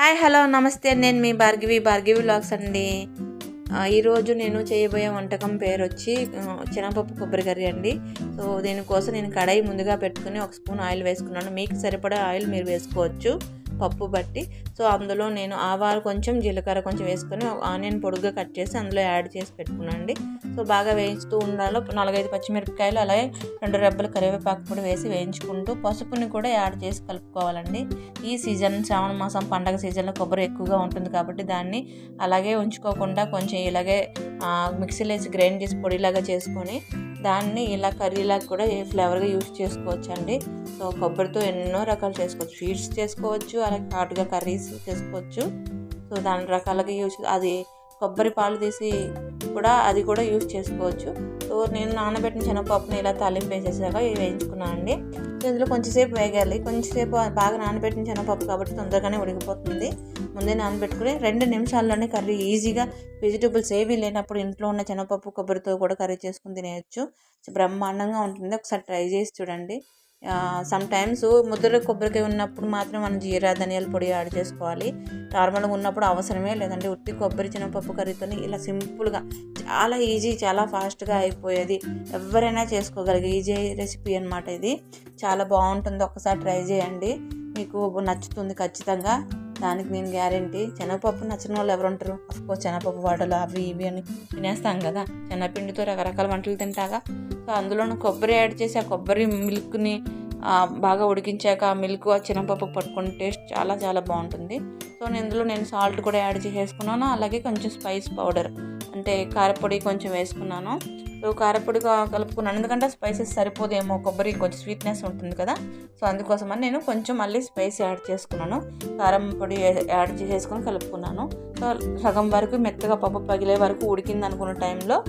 Hi hello నమస్తే. నేను మీ Bhargavi Bhargavi blogs అండి. ఈరోజు నేను చేయబోయే వంటకం పేరు వచ్చి శనగపప్పు కొబ్బరి కర్రీ అండి. సో దీనికోసం నేను కడాయి ముందుగా పెట్టుకుని ఒక స్పూన్ ఆయిల్ వేసుకున్నాను. మీకు సరిపడా ఆయిల్ మీరు వేసుకోవచ్చు. పప్పు బట్టి. సో అందులో నేను ఆవాలు కొంచెం జీలకర్ర కొంచెం వేసుకొని ఆనియన్ పొడుగ్గా కట్ చేసి అందులో యాడ్ చేసి పెట్టుకున్నాండి సో బాగా వేయిస్తూ ఉండాలో నాలుగైదు పచ్చిమిరపకాయలు అలాగే రెండు రెబ్బలు కరివేపాకు కూడా వేసి వేయించుకుంటూ పసుపుని కూడా యాడ్ చేసి కలుపుకోవాలండి. ఈ సీజన్ శ్రావణ మాసం పండగ సీజన్లో కొబ్బరి ఎక్కువగా ఉంటుంది కాబట్టి దాన్ని అలాగే ఉంచుకోకుండా కొంచెం ఇలాగే మిక్సీలో వేసి గ్రైండ్ చేసి పొడిలాగా చేసుకొని దాన్ని ఇలా కర్రీలాగా కూడా ఫ్లేవర్గా యూస్ చేసుకోవచ్చు అండి సో కొబ్బరితో ఎన్నో రకాలు చేసుకోవచ్చు. స్వీట్స్ చేసుకోవచ్చు అలాగే హాట్గా కర్రీస్ చేసుకోవచ్చు. సో దాని రకాలుగా యూస్ అది కొబ్బరి పాలు తీసి కూడా అది కూడా యూస్ చేసుకోవచ్చు. సో నేను నానబెట్టిన శనగపప్పుని ఇలా తాలింపు వేసేసాక ఇవి వేయించుకున్నాను అండి ఇందులో కొంచెంసేపు వేగాలి. కొంచెంసేపు బాగా నానబెట్టిన శనగపప్పు కాబట్టి తొందరగానే ఉడికిపోతుంది. ముందే నానబెట్టుకుని రెండు నిమిషాల్లోనే కర్రీ ఈజీగా వెజిటబుల్స్ ఏవి లేనప్పుడు ఇంట్లో ఉన్న శనగపప్పు కొబ్బరితో కూడా కర్రీ చేసుకుని తినేయచ్చు. బ్రహ్మాండంగా ఉంటుంది. ఒకసారి ట్రై చేసి చూడండి. సమ్ టైమ్స్ ముద్ర కొబ్బరికాయ ఉన్నప్పుడు మాత్రం మనం జీరా ధనియాల పొడి యాడ్ చేసుకోవాలి. నార్మల్గా ఉన్నప్పుడు అవసరమే లేదంటే ఉత్తి కొబ్బరి శనగపప్పు కర్రీతో ఇలా సింపుల్గా చాలా ఈజీ చాలా ఫాస్ట్గా అయిపోయేది. ఎవరైనా చేసుకోగలిగే ఈజీ రెసిపీ అనమాట ఇది. చాలా బాగుంటుంది. ఒకసారి ట్రై చేయండి. మీకు నచ్చుతుంది ఖచ్చితంగా. దానికి నేను గ్యారంటీ. శనగపప్పు నచ్చిన వాళ్ళు ఎవరు ఉంటారు? అఫ్కోర్స్ శనగపప్పు వాడలు అవి ఇవి అని తినేస్తాం కదా. శనగపిండితో రకరకాల వంటలు తింటాగా. సో అందులోనూ కొబ్బరి యాడ్ చేసి ఆ కొబ్బరి మిల్క్ని బాగా ఉడికించాక ఆ మిల్క్ ఆ శనగపప్పు పట్టుకుని టేస్ట్ చాలా చాలా బాగుంటుంది. సో నేను ఇందులో నేను సాల్ట్ కూడా యాడ్ చేసేసుకున్నాను. అలాగే కొంచెం స్పైస్ పౌడర్ అంటే కారపొడి కొంచెం వేసుకున్నాను. సో కారపొడిగా కలుపుకున్నాను. ఎందుకంటే స్పైసెస్ సరిపోదేమో. కొబ్బరి కొంచెం స్వీట్నెస్ ఉంటుంది కదా. సో అందుకోసమని నేను కొంచెం మళ్ళీ స్పైస్ యాడ్ చేసుకున్నాను. కారం పొడి యాడ్ చేసేసుకొని కలుపుకున్నాను. సో సగం వరకు మెత్తగా పప్పు పగిలే వరకు ఉడికింది అనుకున్న టైంలో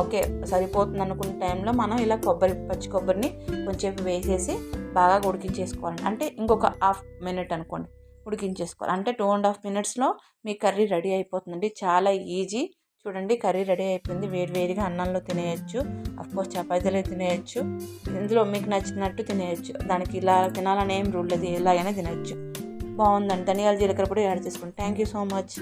ఓకే సరిపోతుంది అనుకున్న టైంలో మనం ఇలా కొబ్బరి పచ్చి కొబ్బరిని కొంచెం వేసేసి బాగా ఉడికించేసుకోవాలి అంటే ఇంకొక హాఫ్ మినిట్ అనుకోండి. ఉడికించేసుకోవాలి. అంటే టూ అండ్ హాఫ్ మినిట్స్లో మీ కర్రీ రెడీ అయిపోతుందండి. చాలా ఈజీ. చూడండి కర్రీ రెడీ అయిపోయింది. వేడి వేడిగా అన్నంలో తినేయచ్చు. కోర్స్ చపాతీలో తినేయచ్చు. ఇందులో మీకు నచ్చినట్టు తినేయచ్చు. దానికి ఇలా తినాలని ఏం రూల్ లేదు. ఎలాగైనా తినచ్చు బాగుందండి. ధనియాల జీలకర్ర కూడా యాడ్ చేసుకోండి థ్యాంక్ యూ సో మచ్